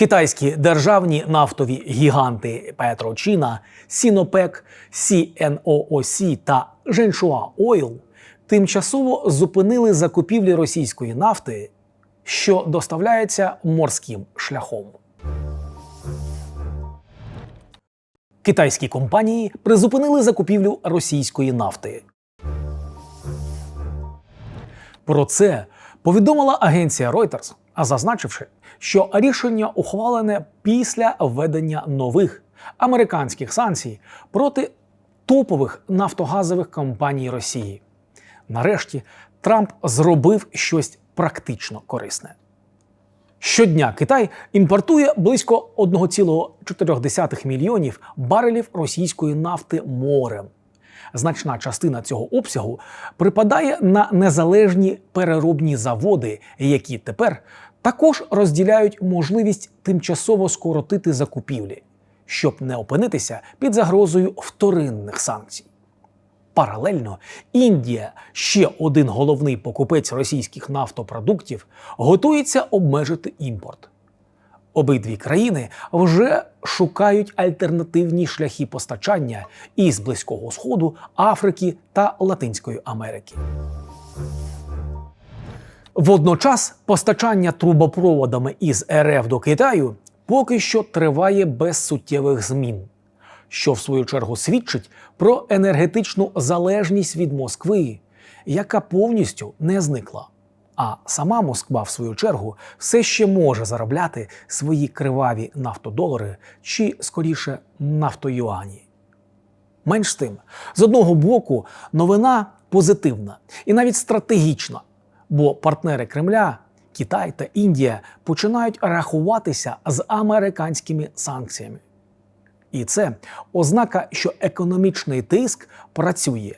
Китайські державні нафтові гіганти Петрочина, Сінопек, CNOOC та Женшуа Ойл тимчасово зупинили закупівлі російської нафти, що доставляється морським шляхом. Китайські компанії призупинили закупівлю російської нафти. Про це повідомила агенція Reuters, зазначивши, що рішення ухвалене після введення нових американських санкцій проти топових нафтогазових компаній Росії. Нарешті Трамп зробив щось практично корисне. Щодня Китай імпортує близько 1,4 мільйонів барелів російської нафти морем. Значна частина цього обсягу припадає на незалежні переробні заводи, які тепер також розділяють можливість тимчасово скоротити закупівлі, щоб не опинитися під загрозою вторинних санкцій. Паралельно Індія, ще один головний покупець російських нафтопродуктів, готується обмежити імпорт. Обидві країни вже шукають альтернативні шляхи постачання із Близького Сходу, Африки та Латинської Америки. Водночас постачання трубопроводами із РФ до Китаю поки що триває без суттєвих змін, що в свою чергу свідчить про енергетичну залежність від Москви, яка повністю не зникла. А сама Москва, в свою чергу, все ще може заробляти свої криваві нафтодолари чи, скоріше, нафтоюані. Менш з тим, з одного боку, новина позитивна і навіть стратегічна, бо партнери Кремля, Китай та Індія починають рахуватися з американськими санкціями. І це ознака, що економічний тиск працює,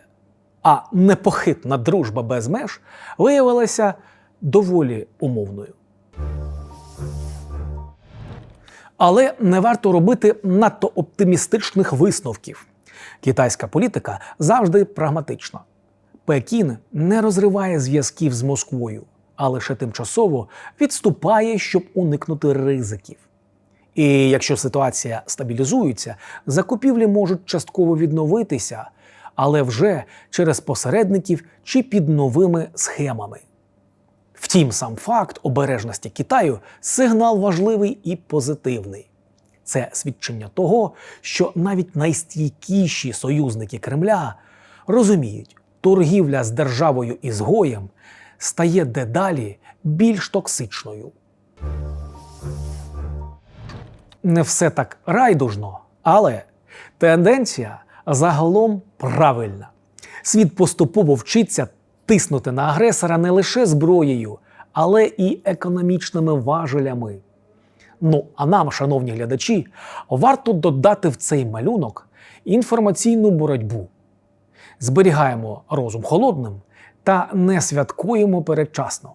а непохитна дружба без меж виявилася доволі умовною. Але не варто робити надто оптимістичних висновків. Китайська політика завжди прагматична. Пекін не розриває зв'язків з Москвою, а лише тимчасово відступає, щоб уникнути ризиків. І якщо ситуація стабілізується, закупівлі можуть частково відновитися, але вже через посередників чи під новими схемами. Втім, сам факт обережності Китаю сигнал важливий і позитивний. Це свідчення того, що навіть найстійкіші союзники Кремля розуміють, торгівля з державою ізгоєм стає дедалі більш токсичною. Не все так райдужно, але тенденція загалом правильна. Світ поступово вчиться тиснути на агресора не лише зброєю, але і економічними важелями. Ну а нам, шановні глядачі, варто додати в цей малюнок інформаційну боротьбу. Зберігаємо розум холодним та не святкуємо передчасно.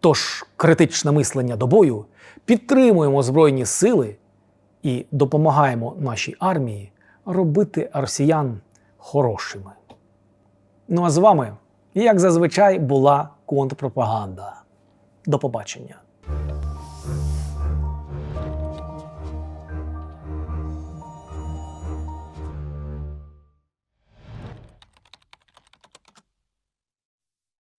Тож критичне мислення до бою, підтримуємо Збройні сили і допомагаємо нашій армії робити росіян хорошими. Ну а з вами, як зазвичай, була контрпропаганда. До побачення.